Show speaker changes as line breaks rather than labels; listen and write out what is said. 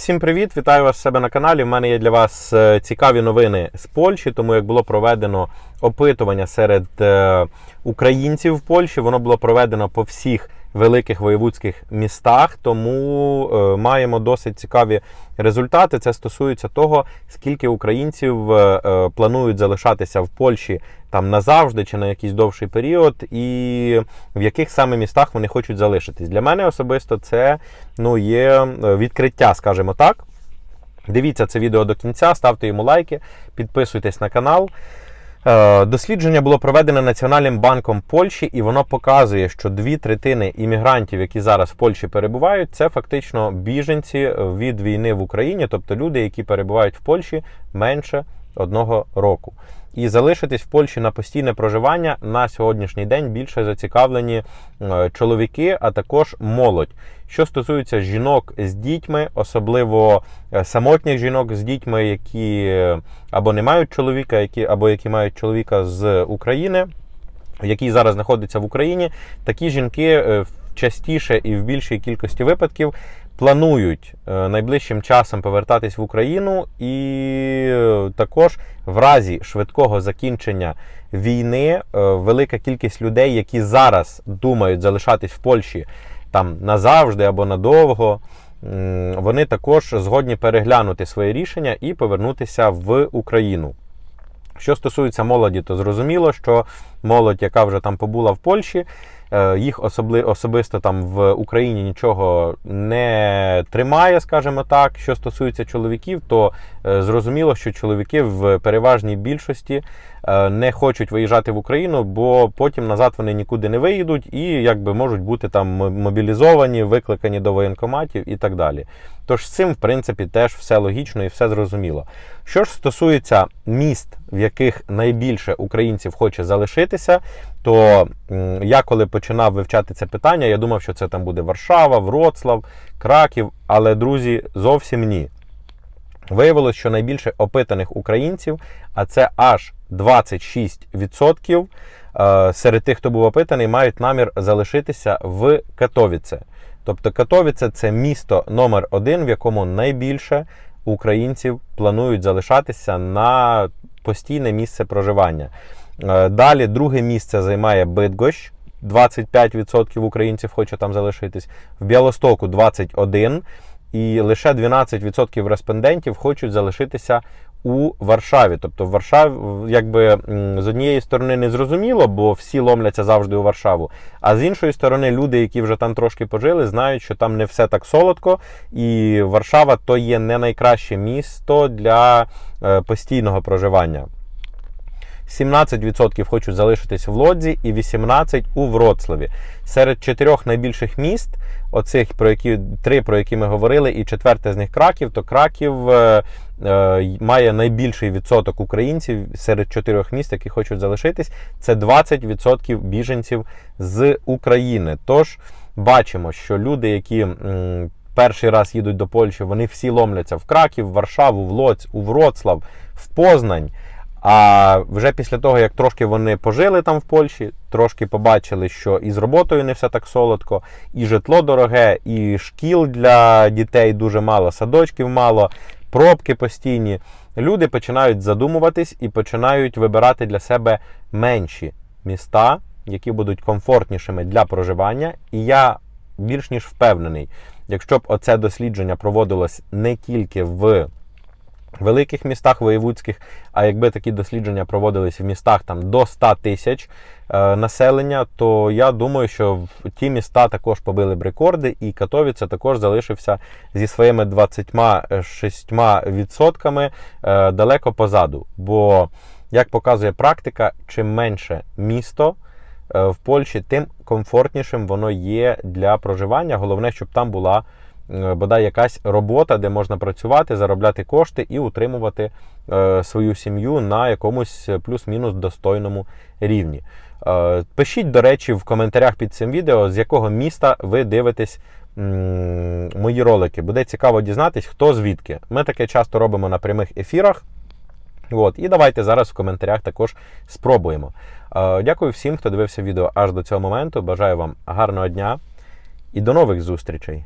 Всім привіт! Вітаю вас себе на каналі. У мене є для вас е, цікаві новини з Польщі, тому як було проведено опитування серед е, українців в Польщі, воно було проведено по всіх великих воєвудських містах, тому е, маємо досить цікаві результати. Це стосується того, скільки українців е, е, планують залишатися в Польщі там назавжди чи на якийсь довший період, і в яких саме містах вони хочуть залишитись. Для мене особисто це ну, є відкриття, скажімо так. Дивіться це відео до кінця, ставте йому лайки, підписуйтесь на канал. Е, Дослідження було проведене Національним банком Польщі, і воно показує, що дві третини іммігрантів, які зараз в Польщі перебувають, це фактично біженці від війни в Україні, тобто люди, які перебувають в Польщі менше одного року. І залишитись в Польщі на постійне проживання на сьогоднішній день більше зацікавлені е, чоловіки, а також молодь. Що стосується жінок з дітьми, особливо е, самотніх жінок з дітьми, які е, або не мають чоловіка, які або які мають чоловіка з України, який зараз знаходиться в Україні, такі жінки частіше і в більшій кількості випадків планують е, найближчим часом повертатись в Україну, і е, також в разі швидкого закінчення війни е, велика кількість людей, які зараз думають залишатись в Польщі там назавжди або надовго. Вони також згодні переглянути своє рішення і повернутися в Україну. Що стосується молоді, то зрозуміло, що молодь, яка вже там побула в Польщі, їх особли, особисто там в Україні нічого не тримає, скажімо так. Що стосується чоловіків, то е, зрозуміло, що чоловіки в переважній більшості е, не хочуть виїжджати в Україну, бо потім назад вони нікуди не виїдуть і якби можуть бути там мобілізовані, викликані до воєнкоматів і так далі. Тож з цим, в принципі, теж все логічно і все зрозуміло. Що ж стосується міст, в яких найбільше українців хоче залишитися, то я коли починав вивчати це питання, я думав, що це там буде Варшава, Вроцлав, Краків. Але, друзі, зовсім ні. Виявилось, що найбільше опитаних українців, а це аж 26% е, серед тих, хто був опитаний, мають намір залишитися в Катовіце. Тобто Катовіце це місто номер один, в якому найбільше українців планують залишатися на постійне місце проживання. Е, Далі друге місце займає Бидгощ. 25% українців хоче там залишитись. В Білостоку 21%. І лише 12% респондентів хочуть залишитися у Варшаві. Тобто, в якби з однієї сторони не зрозуміло, бо всі ломляться завжди у Варшаву. А з іншої сторони, люди, які вже там трошки пожили, знають, що там не все так солодко, і Варшава то є не найкраще місто для е, постійного проживання. 17% хочуть залишитись в Лодзі і 18% у Вроцлаві. Серед чотирьох найбільших міст, оцих про які три, про які ми говорили, і четверте з них Краків, то Краків е, е, має найбільший відсоток українців серед чотирьох міст, які хочуть залишитись. Це 20% біженців з України. Тож бачимо, що люди, які. м, Перший раз їдуть до Польщі, вони всі ломляться в Краків, в Варшаву, в Лоць, у Вроцлав, в Познань. А вже після того, як трошки вони пожили там в Польщі, трошки побачили, що і з роботою не все так солодко, і житло дороге, і шкіл для дітей дуже мало, садочків мало, пробки постійні. Люди починають задумуватись і починають вибирати для себе менші міста, які будуть комфортнішими для проживання. І я більш ніж впевнений, якщо б оце дослідження проводилось не тільки в великих містах воєвудських, а якби такі дослідження проводились в містах там до 100 тисяч е, населення, то я думаю, що ті міста також побили б рекорди, і Катовіце також залишився зі своїми 26% е, далеко позаду. Бо, як показує практика, чим менше місто е, в Польщі, тим комфортнішим воно є для проживання. Головне, щоб там була бодай якась робота, де можна працювати, заробляти кошти і утримувати е, свою сім'ю на якомусь плюс-мінус достойному рівні. Е, Пишіть, до речі, в коментарях під цим відео, з якого міста ви дивитесь мої ролики. Буде цікаво дізнатись, хто звідки. Ми таке часто робимо на прямих ефірах. От, і давайте зараз в коментарях також спробуємо. Е, Дякую всім, хто дивився відео аж до цього моменту. Бажаю вам гарного дня і до нових зустрічей!